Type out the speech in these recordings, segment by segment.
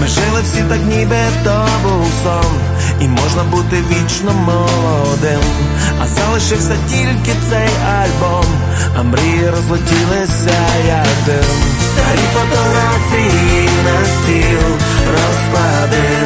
Ми жили всі так, ніби то був сон, і можна бути вічно молодим. А залишився тільки цей альбом, а мрії розлетілися як дим. Старі фотографії на стіл розкладив.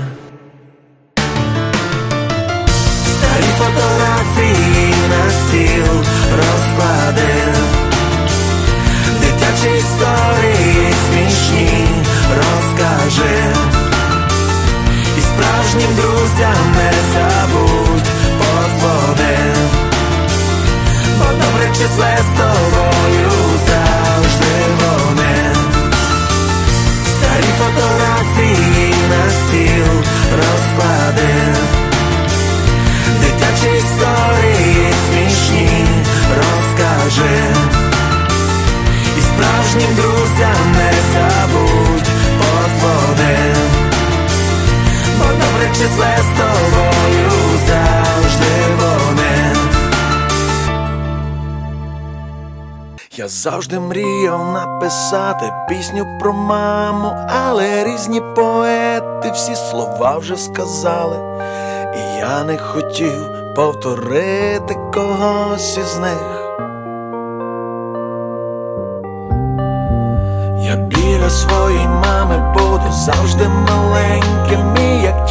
Фотографії на стіл розкладив. Дитячі історії смішні розкажи. І справжнім друзям не забудь подзвони. Бо добре числе числе з тобою завжди вони. Я завжди мріяв написати пісню про маму, але різні поети всі слова вже сказали, і я не хотів повторити когось із них. Я біля своєї мами буду завжди маленьким, і як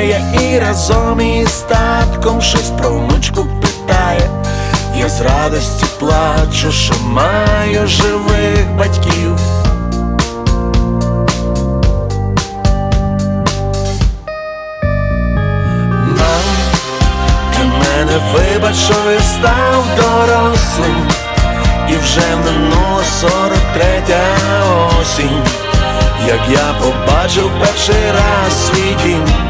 Обіймає і разом із татком щось про внучку питає, я з радості плачу, що маю живих батьків. Мам, ти мене вибач, що я став дорослим, і вже минула сорок третя осінь, як я побачив перший раз свій дім.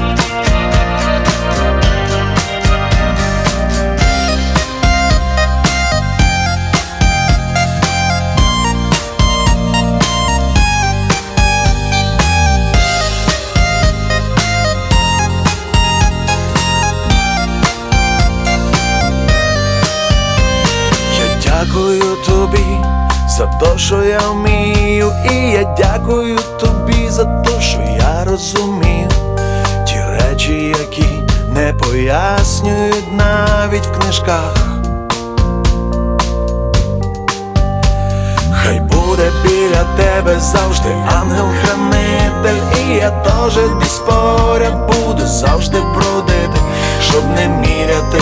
дякую тобі за те, що я вмію, і я дякую тобі за те, що я розумію. Ті речі, які не пояснюють навіть в книжках. Хай буде біля тебе завжди ангел-хранитель, і я теж десь поряд буду завжди бродити, щоб не міряти